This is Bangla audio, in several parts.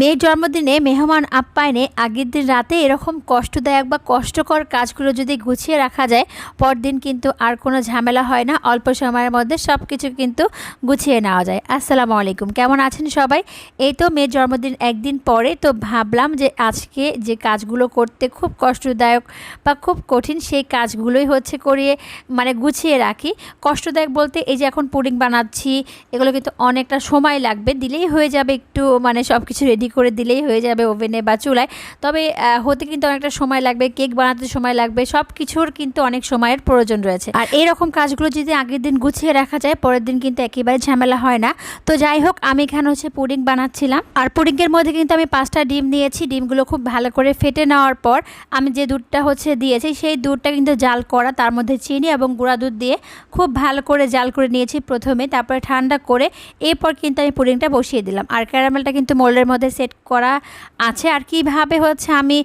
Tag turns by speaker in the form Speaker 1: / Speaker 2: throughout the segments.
Speaker 1: মেয়ের জন্মদিনে মেহমান আপ্যায়নে আগের দিন রাতে এরকম কষ্টদায়ক বা কষ্টকর কাজগুলো যদি গুছিয়ে রাখা যায়, পরদিন কিন্তু আর কোনো ঝামেলা হয় না। অল্প সময়ের মধ্যে সব কিছু কিন্তু গুছিয়ে নেওয়া যায়। আসসালামু আলাইকুম। কেমন আছেন সবাই? এই তো মেয়ের জন্মদিন একদিন পরে, তো ভাবলাম যে আজকে যে কাজগুলো করতে খুব কষ্টদায়ক বা খুব কঠিন সেই কাজগুলোই হচ্ছে করিয়ে মানে গুছিয়ে রাখি। কষ্টদায়ক বলতে এই যে এখন পুডিং বানাচ্ছি, এগুলো কিন্তু অনেকটা সময় লাগবে, দিলেই হয়ে যাবে একটু মানে সব কিছু রেডি করে দিলেই হয়ে যাবে ওভেনে বা চুলায়। তবে হতে কিন্তু অনেকটা সময় লাগবে, কেক বানাতে সময় লাগবে সব কিছুর কিন্তু অনেক সময়ের প্রয়োজন রয়েছে। আর এইরকম কাজগুলো যদি আগের দিন গুছিয়ে রাখা যায়, পরের দিন কিন্তু একেবারে ঝামেলা হয় না। তো যাই হোক, আমি এখানে হচ্ছে পুডিং বানাচ্ছিলাম। আর পুডিংয়ের মধ্যে কিন্তু আমি পাঁচটা ডিম নিয়েছি। ডিমগুলো খুব ভালো করে ফেটে নেওয়ার পর আমি যে দুধটা হচ্ছে দিয়েছি, সেই দুধটা কিন্তু জাল করা, তার মধ্যে চিনি এবং গুঁড়া দুধ দিয়ে খুব ভালো করে জাল করে নিয়েছি প্রথমে। তারপরে ঠান্ডা করে এরপর কিন্তু আমি পুডিংটা বসিয়ে দিলাম। আর ক্যারামেলটা কিন্তু মোল্ডের মধ্যে সেট করা আছে। আর কীভাবে হচ্ছে আমি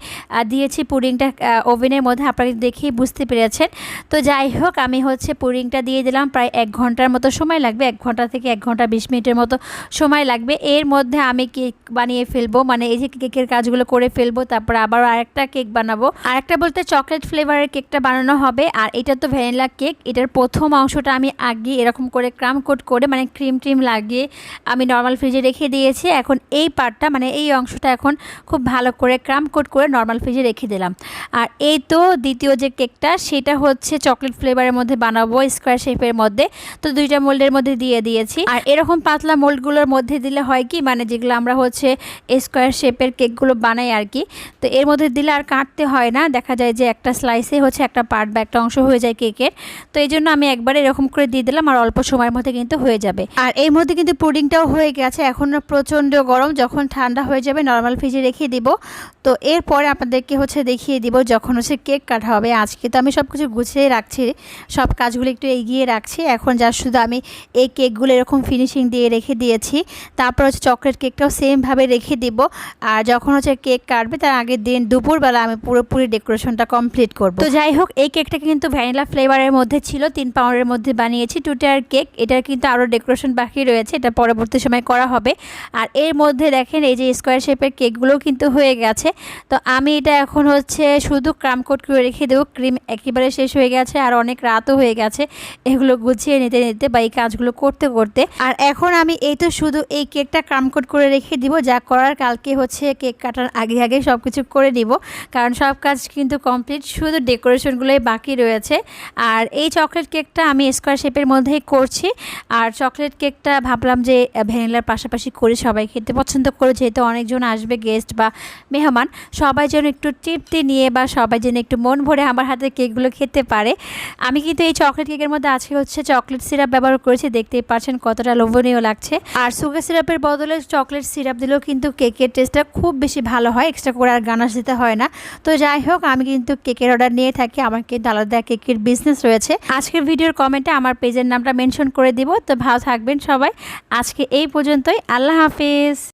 Speaker 1: দিয়েছি পুডিংটা ওভেনের মধ্যে আপনারা দেখেই বুঝতে পেরেছেন। তো যাই হোক, আমি হচ্ছে পুডিংটা দিয়ে দিলাম। প্রায় এক ঘণ্টার মতো সময় লাগবে, এক ঘণ্টা থেকে এক ঘণ্টা বিশ মিনিটের মতো সময় লাগবে। এর মধ্যে আমি কেক বানিয়ে ফেলব মানে এই যে কেকের কাজগুলো করে ফেলব, তারপর আবার আরেকটা কেক বানাবো। আরেকটা বলতে চকলেট ফ্লেভারের কেকটা বানানো হবে। আর এটা তো ভ্যানিলা কেক, এটার প্রথম অংশটা আমি আগে এরকম করে ক্রাম কোট করে মানে ক্রিম ট্রিম লাগিয়ে আমি নর্মাল ফ্রিজে রেখে দিয়েছি। এখন এই পার্টটা মানে এই অংশটা এখন খুব ভালো করে ক্রাম কোট করে নর্মাল ফ্রিজে রেখে দিলাম। আর এই তো দ্বিতীয় যে কেকটা, সেটা হচ্ছে চকলেট ফ্লেভারের মধ্যে বানাবো, স্কোয়ার শেপের মধ্যে। তো দুইটা মোল্ডের মধ্যে দিয়ে দিয়েছি। আর এরকম পাতলা মোল্ডগুলোর মধ্যে দিলে হয় কি মানে যেগুলো আমরা হচ্ছে স্কোয়ার শেপের কেকগুলো বানাই আর কি, তো এর মধ্যে দিলে আর কাটতে হয় না। দেখা যায় যে একটা স্লাইসে হচ্ছে একটা পার্ট বা একটা অংশ হয়ে যায় কেকের। তো এই জন্য আমি একবার এরকম করে দিয়ে দিলাম আর অল্প সময়ের মধ্যে কিন্তু হয়ে যাবে। আর এর মধ্যে কিন্তু পুডিংটাও হয়ে গেছে। এখন প্রচণ্ড গরম, যখন ঠান্ডা হয়ে যাবে নর্মাল ফ্রিজে রেখে দিব। তো এরপরে আপনাদেরকে হচ্ছে দেখিয়ে দিব যখন হচ্ছে কেক কাটা হবে। আজকে তো আমি সব কিছু গুছিয়ে রাখছি, সব কাজগুলো একটু এগিয়ে রাখছি। এখন যা শুধু আমি এই কেকগুলো এরকম ফিনিশিং দিয়ে রেখে দিয়েছি। তারপর হচ্ছে চকলেট কেকটাও সেমভাবে রেখে দিব। আর যখন হচ্ছে কেক কাটবে, তার আগের দিন দুপুরবেলা আমি পুরোপুরি ডেকোরেশনটা কমপ্লিট করব। তো যাই হোক, এই কেকটা কিন্তু ভ্যানিলা ফ্লেভারের মধ্যে ছিল, তিন পাউন্ডের মধ্যে বানিয়েছি টু টায়ার কেক এটার কিন্তু আরও ডেকোরেশন বাকি রয়েছে, এটা পরবর্তী সময় করা হবে। আর এর মধ্যে দেখেন, এই যে স্কোয়ার শেপের কেকগুলো কিন্তু হয়ে গেছে। তো আমি এটা এখন হচ্ছে শুধু ক্রাম কোট করে রেখে দেবো। ক্রিম একেবারে শেষ হয়ে গেছে আর অনেক রাতও হয়ে গেছে এগুলো গুছিয়ে নিতে নিতে বা এই কাজগুলো করতে করতে। আর এখন আমি এই তো শুধু এই কেকটা ক্রাম কোট করে রেখে দিব। যা করার কালকে হচ্ছে কেক কাটার আগে আগে সব কিছু করে দিব কারণ সব কাজ কিন্তু কমপ্লিট। শুধু ডেকোরেশনগুলোই বাকি রয়েছে। আর এই চকলেট কেকটা আমি স্কোয়ার শেপের মধ্যেই করছি। আর চকলেট কেকটা ভাবলাম যে ভ্যানিলার পাশাপাশি করে সবাই খেতে পছন্দ করে। যেহেতু অনেকজন আসবে গেস্ট বা মেহমান। সবাই যেন একটু তৃপ্তি নিয়ে বা সবাই যেন একটু মন ভরে আমার হাতে কেকগুলো খেতে পারে। আমি কিন্তু এই চকলেট কেকের মধ্যে আজকে হচ্ছে চকলেট সিরাপ ব্যবহার করেছি। দেখতেই পাচ্ছেন কতটা লোভনীয় লাগছে। আর সুগার সিরাপের বদলে চকলেট সিরাপ দিলেও কিন্তু কেকের টেস্টটা খুব বেশি ভালো হয়। এক্সট্রা করে আর গানাশ দিতে হয় না। তো যাই হোক, আমি কিন্তু কেকের অর্ডার নিয়ে থাকি। আমার কিন্তু আলাদা কেকের বিজনেস রয়েছে। আজকের ভিডিওর কমেন্টে আমার পেজের নামটা মেনশন করে দিব। তো ভালো থাকবেন সবাই। আজকে এই পর্যন্তই। আল্লাহ হাফিজ।